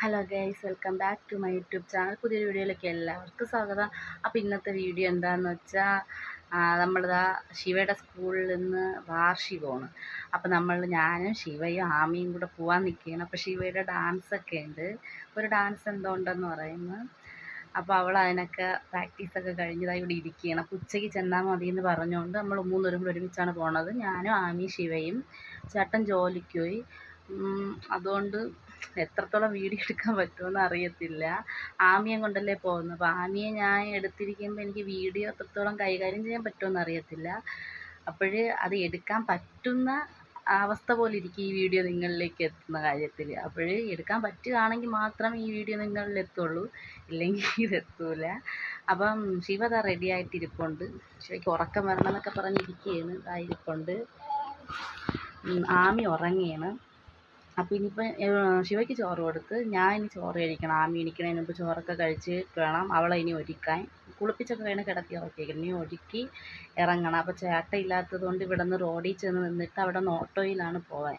Hello guys welcome back to my YouTube channel പുതിയൊരു വീഡിയോയിലേക്ക് എല്ലാവർക്കും സ്വാഗതം. അപ്പോൾ ഇന്നത്തെ വീഡിയോ എന്താണെന്ന് വെച്ചാൽ നമ്മളിതാ ശിവയുടെ സ്കൂളിൽ നിന്ന് വാർഷികമാണ് അപ്പോൾ നമ്മൾ ഞാനും ശിവയും ആമിയും കൂടെ പോകാൻ നിൽക്കുകയാണ് അപ്പോൾ ശിവയുടെ ഡാൻസൊക്കെ ഉണ്ട്. ഒരു ഡാൻസ് എന്തോ ഉണ്ടെന്ന് പറയുന്നു അപ്പോൾ അവൾ അതിനൊക്കെ പ്രാക്ടീസൊക്കെ കഴിഞ്ഞതായി ഇവിടെ ഇരിക്കുകയാണ് അപ്പോൾ ഉച്ചയ്ക്ക് ചെന്നാൽ മതി എന്ന് പറഞ്ഞുകൊണ്ട് നമ്മൾ മൂന്നുപേരും കൂടെ ഒരുമിച്ചാണ് പോണത്. ഞാനും ആമിയും ശിവയും ചേട്ടൻ ജോലിക്ക് പോയി. അതുകൊണ്ട് എത്രത്തോളം വീഡിയോ എടുക്കാൻ പറ്റുമെന്ന് അറിയത്തില്ല. ആമിയെ കൊണ്ടല്ലേ പോകുന്നത്? അപ്പോൾ ആമിയെ ഞാൻ എടുത്തിരിക്കുമ്പോൾ എനിക്ക് വീഡിയോ എത്രത്തോളം കൈകാര്യം ചെയ്യാൻ പറ്റുമെന്ന് അറിയത്തില്ല. അപ്പോൾ അത് എടുക്കാൻ പറ്റുന്ന അവസ്ഥ പോലെ ഇരിക്കും ഈ വീഡിയോ നിങ്ങളിലേക്ക് എത്തുന്ന കാര്യത്തിൽ അപ്പോൾ എടുക്കാൻ പറ്റുകയാണെങ്കിൽ മാത്രം ഈ വീഡിയോ നിങ്ങളിൽ എത്തുള്ളൂ. ഇല്ലെങ്കിൽ ഇതെത്തൂല അപ്പം ശിവ ദാ റെഡി ആയിട്ടിരിപ്പുണ്ട്. ശിവയ്ക്ക് ഉറക്കം വരണം എന്നൊക്കെ പറഞ്ഞിരിക്കുകയാണ് ദാ ഇരിപ്പുണ്ട്. ആമി ഉറങ്ങിയാണ് അപ്പോൾ ഇനിയിപ്പോൾ ശിവയ്ക്ക് ചോറ് കൊടുത്ത് ഞാൻ ഇനി ചോറ് കഴിക്കണം ആമി എണീക്കണതിന് മുമ്പ് ചോറൊക്കെ കഴിച്ചിട്ട് വേണം അവളെ ഇനി ഒരുക്കാൻ. കുളിപ്പിച്ചൊക്കെ വേണം കിടത്തി ഉറക്കിയിരിക്കണം ഇനി ഒരുക്കി ഇറങ്ങണം. അപ്പോൾ ചേട്ട ഇല്ലാത്തത് കൊണ്ട് ഇവിടെ നിന്ന് റോഡിൽ ചെന്ന് നിന്നിട്ട് അവിടെ നിന്ന് ഓട്ടോയിലാണ് പോവാൻ.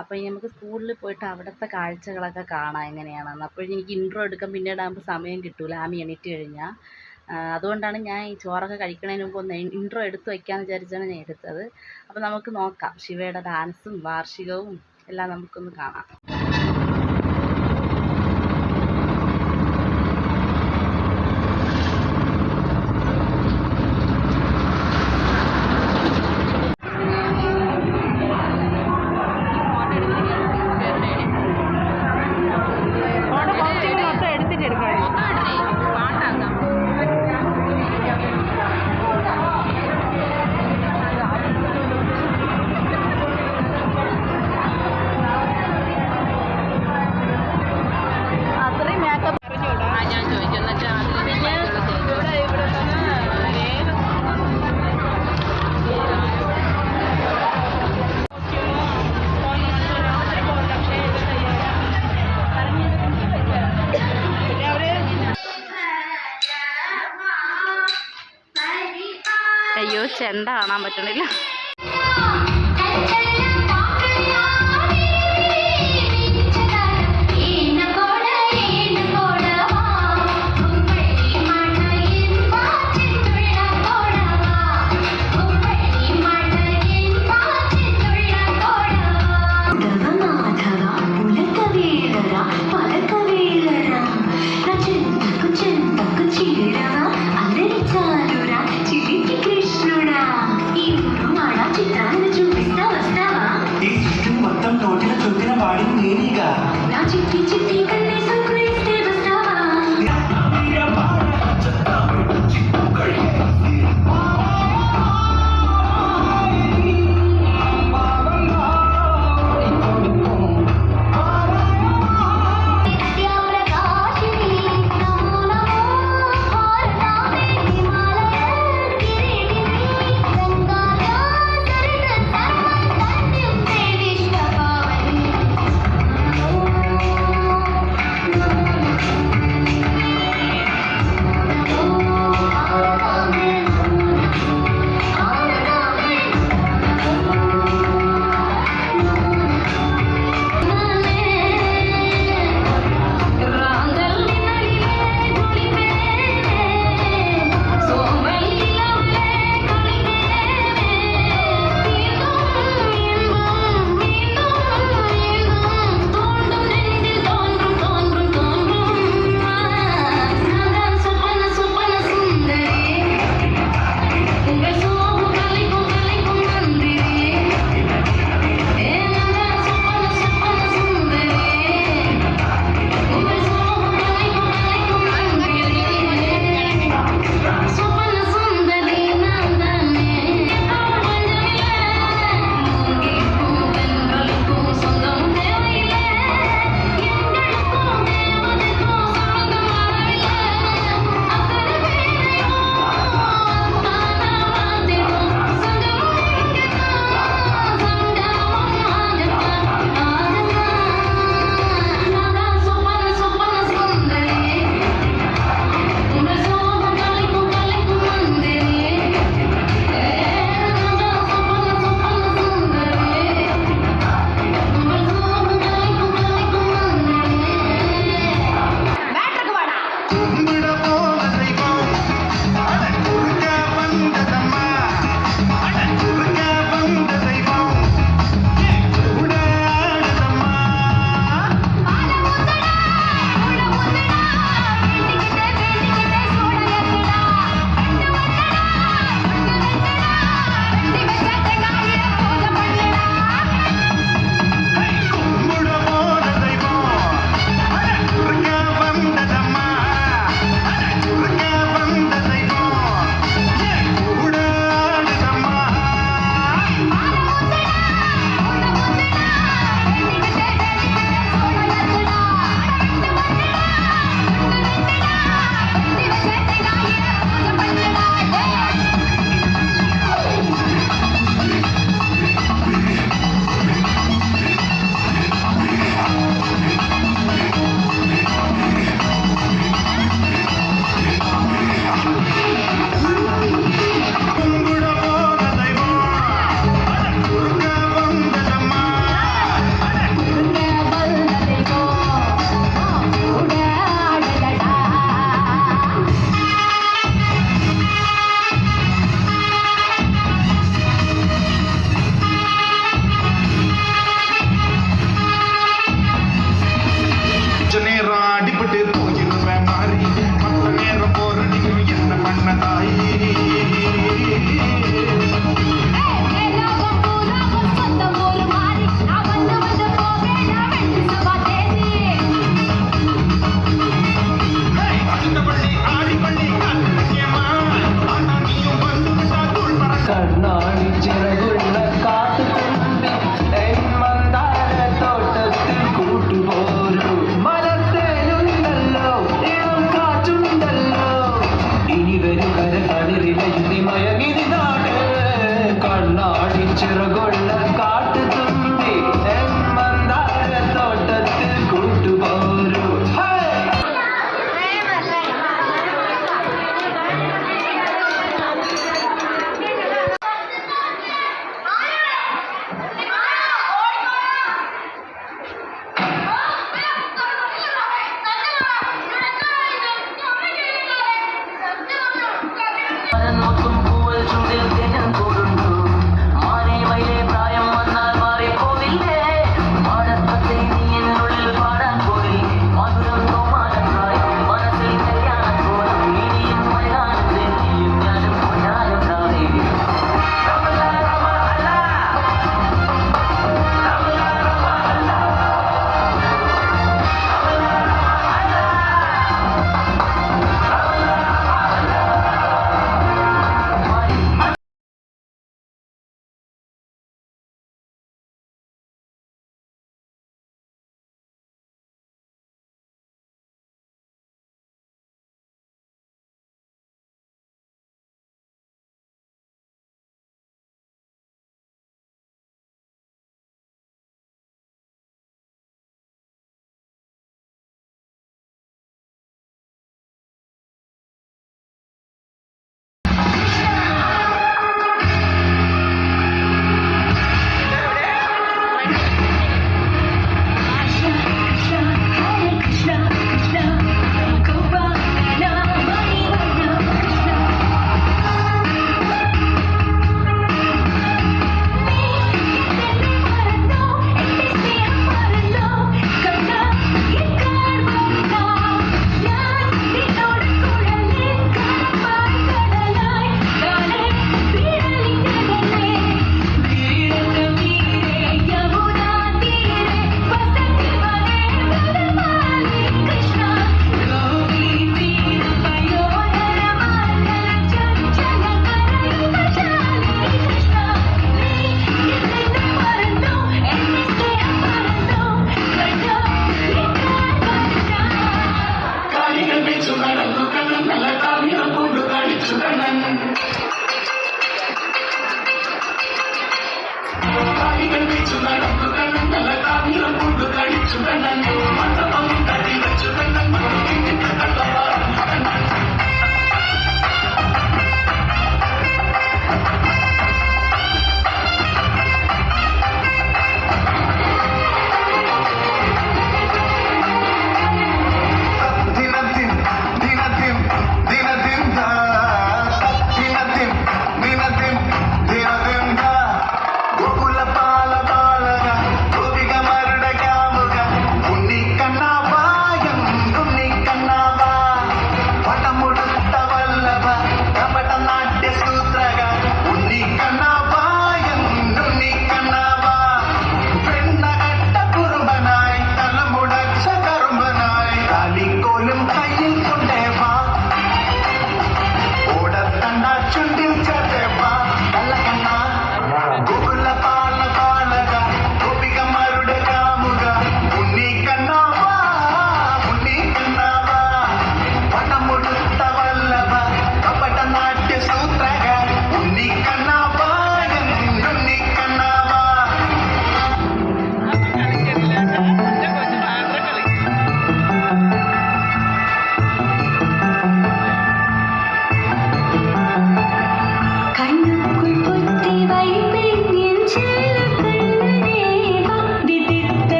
അപ്പോൾ ഇനി നമുക്ക് സ്കൂളിൽ പോയിട്ട് അവിടുത്തെ കാഴ്ചകളൊക്കെ കാണാം എങ്ങനെയാണെന്ന്. അപ്പോൾ എനിക്ക് ഇൻട്രോ എടുക്കാൻ പിന്നീട് ആകുമ്പോൾ സമയം കിട്ടൂല. ആമി എണീറ്റ് കഴിഞ്ഞാൽ അതുകൊണ്ടാണ് ഞാൻ ഈ ചോറൊക്കെ കഴിക്കണതിന് മുമ്പ് ഒന്ന് ഇൻട്രോ എടുത്ത് വയ്ക്കാമെന്ന് വിചാരിച്ചാണ് ഞാൻ എടുത്തത്. അപ്പോൾ നമുക്ക് നോക്കാം. ശിവയുടെ ഡാൻസും വാർഷികവും എല്ലാം നമുക്കൊന്ന് കാണാം. ചെണ്ട കാണാൻ പറ്റണില്ല. కళించుకనందుకనం నలకావి అప్పుడు కళించుకనం కాలి కనిపించుకనందుకనం నలకావి అప్పుడు కళించుకనం మండపం కట్టి వచ్చుకనం మన ఇంటి కట్టడం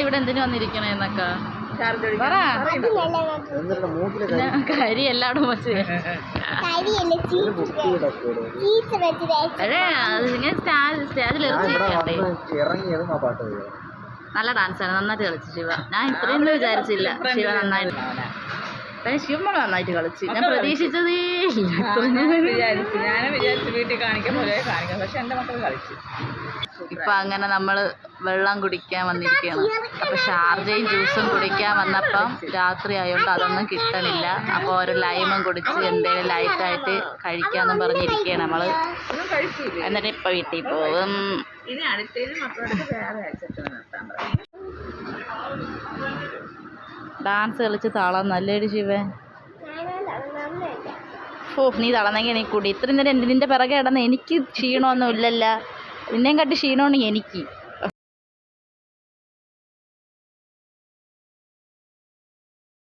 ഇവിടെ എന്തിനു വന്നിരിക്കണേന്നൊക്കെ കരി. എല്ലായിടും കേൾക്കും. നല്ല ഡാൻസാണ് നന്നായിട്ട് കളിച്ചു ശിവ. ഞാൻ ഇത്രയും വിചാരിച്ചില്ല. ശിവ നന്നായിട്ട് പക്ഷേ ശിവമോൾ നന്നായിട്ട് കളിച്ചു. ഞാൻ പ്രതീക്ഷിച്ചതേ ഇല്ല. വിചാരിച്ചു. ഞാനും വിചാരിച്ചു വീട്ടിൽ കാണിക്കാൻ പോലെ കാണിക്കാം പക്ഷെ എന്റെ മക്കൾ കളിച്ചു. ഇപ്പൊ അങ്ങനെ നമ്മൾ വെള്ളം കുടിക്കാൻ വന്നിരിക്കുകയാണ് അപ്പൊ ഷാർജയും ജ്യൂസും കുടിക്കാൻ വന്നപ്പം രാത്രി ആയതുകൊണ്ട് അതൊന്നും കിട്ടണില്ല. അപ്പോൾ ഒരു ലൈമും കുടിച്ച് എന്തെങ്കിലും ലൈറ്റായിട്ട് കഴിക്കാന്ന് പറഞ്ഞിരിക്കുകയാണ് കഴിച്ചില്ല എന്നിട്ട് ഇപ്പൊ വീട്ടിൽ പോകും ഇനി വേറെ അയച്ചിട്ട് നിർത്താൻ പറയാം. ഡാൻസ് കളിച്ച് തളം നല്ലൊരു ശിവൻ ഓ നീ തളന്നെങ്കിൽ നീ കുടി. ഇത്രയും നേരം നിന്റെ പിറകെ കിടന്ന് എനിക്ക് ക്ഷീണമൊന്നും ഇല്ലല്ല. നിന്നെയും കണ്ട് ക്ഷീണമാണ് എനിക്ക്.